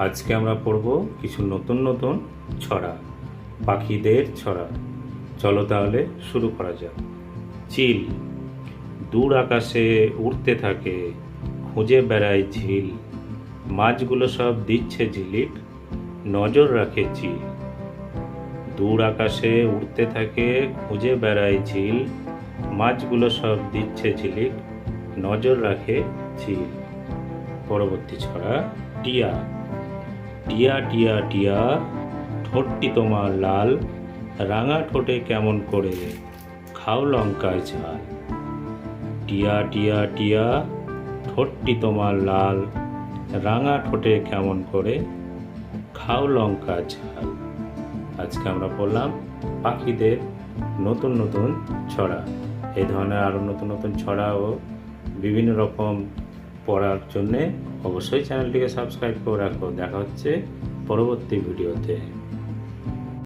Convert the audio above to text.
আজকে আমরা পড়ব কিছু নতুন নতুন ছড়া, পাখিদের ছড়া। চলো তাহলে শুরু করা যাক। চিল, দূর আকাশে উড়তে থাকে, খুঁজে বেড়ায় ঝিল। মাছগুলো সব দিচ্ছে ঝিলিক, নজর রাখে চিল। দূর আকাশে উড়তে থাকে, খুঁজে বেড়ায় ঝিল। মাছগুলো সব দিচ্ছে ঝিলিক, নজর রাখে ঝিল। পরবর্তী ছড়া, টিয়া। টিয়া টিয়া টিয়া, ঠোঁটটি তোমার লাল, রাঙা ঠোঁটে কেমন করে? খাও লঙ্কায় ঝাল। টিয়া টিয়া টিয়া, ঠোঁটটি তোমার লাল, রাঙা ঠোঁটে কেমন করে? খাও লঙ্কা ঝাল। আজকে আমরা পড়লাম পাখিদের নতুন নতুন ছড়া। এই ধরনের আরও নতুন নতুন ছড়া ও বিভিন্ন রকম পড়ার জন্যে অবশ্যই চ্যানেলটিকে সাবস্ক্রাইব করে রাখো। দেখা হচ্ছে পরবর্তী ভিডিওতে।